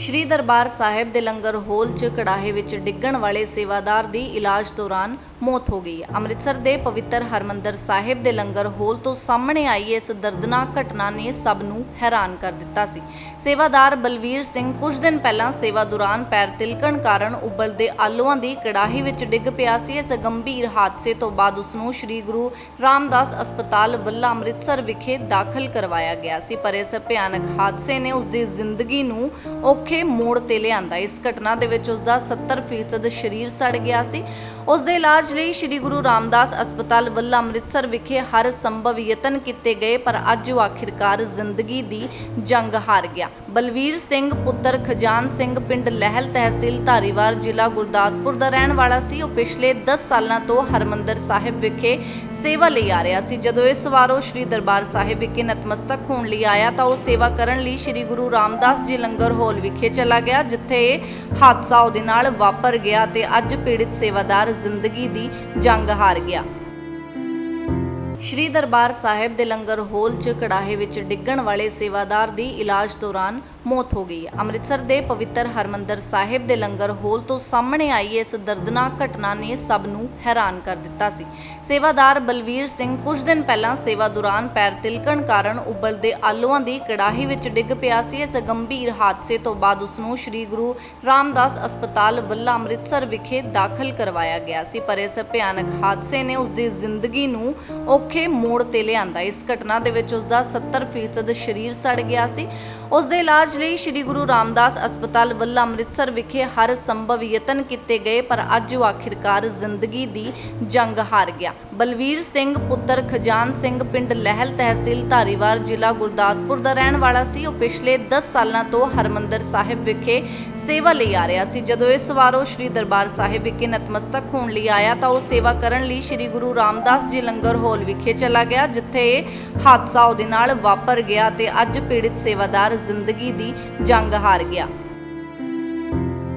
ਸ਼੍ਰੀ ਦਰਬਾਰ ਸਾਹਿਬ ਦੇ ਲੰਗਰ ਹੋਲ 'ਚ ਕੜਾਹੇ ਵਿੱਚ ਡਿੱਗਣ ਵਾਲੇ ਸੇਵਾਦਾਰ ਦੀ ਇਲਾਜ ਦੌਰਾਨ ਮੌਤ ਹੋ ਗਈ ਹੈ। ਅੰਮ੍ਰਿਤਸਰ ਦੇ ਪਵਿੱਤਰ ਹਰਮੰਦਰ ਸਾਹਿਬ ਦੇ ਲੰਗਰ ਹਾਲ ਤੋਂ ਸਾਹਮਣੇ ਆਈ ਇਸ ਦਰਦਨਾਕ ਘਟਨਾ ਨੇ ਸਭ ਨੂੰ ਹੈਰਾਨ ਕਰ ਦਿੱਤਾ ਸੀ। ਸੇਵਾਦਾਰ ਬਲਵੀਰ ਸਿੰਘ ਕੁਝ ਦਿਨ ਪਹਿਲਾਂ ਸੇਵਾ ਦੌਰਾਨ ਪੈਰ ਤਿਲਕਣ ਕਾਰਨ ਉਬਲਦੇ ਆਲੂਆਂ ਦੀ ਕੜਾਹੀ ਵਿੱਚ ਡਿੱਗ ਪਿਆ ਸੀ। ਇਸ ਗੰਭੀਰ ਹਾਦਸੇ ਤੋਂ ਬਾਅਦ ਉਸ ਨੂੰ ਸ੍ਰੀ ਗੁਰੂ ਰਾਮਦਾਸ ਹਸਪਤਾਲ ਵੱਲਾ ਅੰਮ੍ਰਿਤਸਰ ਵਿਖੇ ਦਾਖਲ ਕਰਵਾਇਆ ਗਿਆ ਸੀ। ਪਰ ਇਸ ਭਿਆਨਕ ਹਾਦਸੇ ਨੇ ਉਸ ਦੀ ਜ਼ਿੰਦਗੀ ਨੂੰ ਔਖੇ ਮੋੜ ਤੇ ਲਿਆਂਦਾ। ਇਸ ਘਟਨਾ ਦੇ ਵਿੱਚ ਉਸ ਦਾ 70% ਸਰੀਰ ਸੜ ਗਿਆ ਸੀ। ਉਸ ਦੇ ਇਲਾਜ ਲਈ ਸ੍ਰੀ ਗੁਰੂ ਰਾਮਦਾਸ ਹਸਪਤਾਲ ਵੱਲਾ ਅੰਮ੍ਰਿਤਸਰ ਵਿਖੇ ਹਰ ਸੰਭਵ ਯਤਨ ਕੀਤੇ ਗਏ, ਪਰ ਅੱਜ ਉਹ ਆਖਿਰਕਾਰ ਜ਼ਿੰਦਗੀ ਦੀ ਜੰਗ ਹਾਰ ਗਿਆ। ਬਲਵੀਰ ਸਿੰਘ, ਪੁੱਤਰ ਖਜਾਨ ਸਿੰਘ, ਪਿੰਡ ਲਹਿਲ ਤਹਿਸੀਲ ਧਾਰੀਵਾਲ, ਜ਼ਿਲ੍ਹਾ ਗੁਰਦਾਸਪੁਰ ਦਾ ਰਹਿਣ ਵਾਲਾ ਸੀ। ਉਹ ਪਿਛਲੇ 10 ਸਾਲਾਂ ਤੋਂ ਹਰਮੰਦਰ ਸਾਹਿਬ ਵਿਖੇ ਸੇਵਾ ਲਈ ਆ ਰਿਹਾ ਸੀ। ਜਦੋਂ ਇਸ ਵਾਰ ਉਹ ਸ੍ਰੀ ਦਰਬਾਰ ਸਾਹਿਬ ਵਿਖੇ ਨਤਮਸਤਕ ਹੋਣ ਲਈ ਆਇਆ ਤਾਂ ਉਹ ਸੇਵਾ ਕਰਨ ਲਈ ਸ੍ਰੀ ਗੁਰੂ ਰਾਮਦਾਸ ਜੀ ਲੰਗਰ ਹਾਲ ਵਿਖੇ ਚਲਾ ਗਿਆ, ਜਿੱਥੇ ਇਹ ਹਾਦਸਾ ਉਹਦੇ ਨਾਲ ਵਾਪਰ ਗਿਆ ਤੇ ਅੱਜ ਪੀੜਿਤ ਸੇਵਾਦਾਰ ਜ਼ਿੰਦਗੀ ਦੀ ਜੰਗ ਹਾਰ ਗਿਆ। ਸ਼੍ਰੀ ਦਰਬਾਰ ਸਾਹਿਬ ਦੇ ਲੰਗਰ ਹੋਲ 'ਚ ਕੜਾਹੇ ਵਿੱਚ ਡਿੱਗਣ ਵਾਲੇ ਸੇਵਾਦਾਰ ਦੀ ਇਲਾਜ ਦੌਰਾਨ ਮੌਤ ਹੋ ਗਈ ਹੈ। ਅੰਮ੍ਰਿਤਸਰ ਦੇ ਪਵਿੱਤਰ ਹਰਮੰਦਰ ਸਾਹਿਬ ਦੇ ਲੰਗਰ ਹਾਲ ਤੋਂ ਸਾਹਮਣੇ ਆਈ ਇਸ ਦਰਦਨਾਕ ਘਟਨਾ ਨੇ ਸਭ ਨੂੰ ਹੈਰਾਨ ਕਰ ਦਿੱਤਾ ਸੀ। ਸੇਵਾਦਾਰ ਬਲਵੀਰ ਸਿੰਘ ਕੁਝ ਦਿਨ ਪਹਿਲਾਂ ਸੇਵਾ ਦੌਰਾਨ ਪੈਰ ਤਿਲਕਣ ਕਾਰਨ ਉਬਲਦੇ ਆਲੂਆਂ ਦੀ ਕੜਾਹੀ ਵਿੱਚ ਡਿੱਗ ਪਿਆ ਸੀ। ਇਸ ਗੰਭੀਰ ਹਾਦਸੇ ਤੋਂ ਬਾਅਦ ਉਸ ਨੂੰ ਸ੍ਰੀ ਗੁਰੂ ਰਾਮਦਾਸ ਹਸਪਤਾਲ ਵੱਲਾ ਅੰਮ੍ਰਿਤਸਰ ਵਿਖੇ ਦਾਖਲ ਕਰਵਾਇਆ ਗਿਆ ਸੀ। ਪਰ ਇਸ ਭਿਆਨਕ ਹਾਦਸੇ ਨੇ ਉਸ ਦੀ ਜ਼ਿੰਦਗੀ ਨੂੰ ਔਖੇ ਮੋੜ ਤੇ ਲਿਆਂਦਾ। ਇਸ ਘਟਨਾ ਦੇ ਵਿੱਚ ਉਸ ਦਾ 70% ਸਰੀਰ ਸੜ ਗਿਆ ਸੀ। ਉਸ ਦੇ ਇਲਾਜ ਲਈ ਸ੍ਰੀ ਗੁਰੂ ਰਾਮਦਾਸ ਹਸਪਤਾਲ ਵੱਲ ਅੰਮ੍ਰਿਤਸਰ ਵਿਖੇ ਹਰ ਸੰਭਵ ਯਤਨ ਕੀਤੇ ਗਏ, ਪਰ ਅੱਜ ਉਹ ਆਖਿਰਕਾਰ ਜ਼ਿੰਦਗੀ ਦੀ ਜੰਗ ਹਾਰ ਗਿਆ। ਬਲਵੀਰ ਸਿੰਘ, ਪੁੱਤਰ ਖਜਾਨ ਸਿੰਘ, ਪਿੰਡ ਲਹਿਲ ਤਹਿਸੀਲ ਧਾਰੀਵਾਲ, ਜ਼ਿਲ੍ਹਾ ਗੁਰਦਾਸਪੁਰ ਦਾ ਰਹਿਣ ਵਾਲਾ ਸੀ। ਉਹ ਪਿਛਲੇ 10 ਸਾਲਾਂ ਤੋਂ ਹਰਮੰਦਰ ਸਾਹਿਬ ਵਿਖੇ ਸੇਵਾ ਲਈ ਆ ਰਿਹਾ ਸੀ। ਜਦੋਂ ਇਸ ਵਾਰ ਉਹ ਸ੍ਰੀ ਦਰਬਾਰ ਸਾਹਿਬ ਵਿਖੇ ਨਤਮਸਤਕ ਹੋਣ ਲਈ ਆਇਆ, ਤਾਂ ਉਹ ਸੇਵਾ ਕਰਨ ਲਈ ਸ੍ਰੀ ਗੁਰੂ ਰਾਮਦਾਸ ਜੀ ਲੰਗਰ ਹਾਲ ਵਿਖੇ ਚਲਾ ਗਿਆ, ਜਿੱਥੇ ਇਹ ਹਾਦਸਾ ਉਹਦੇ ਨਾਲ ਵਾਪਰ ਗਿਆ ਤੇ ਅੱਜ ਪੀੜਿਤ ਸੇਵਾਦਾਰ ਜ਼ਿੰਦਗੀ ਦੀ ਜੰਗ ਹਾਰ ਗਿਆ।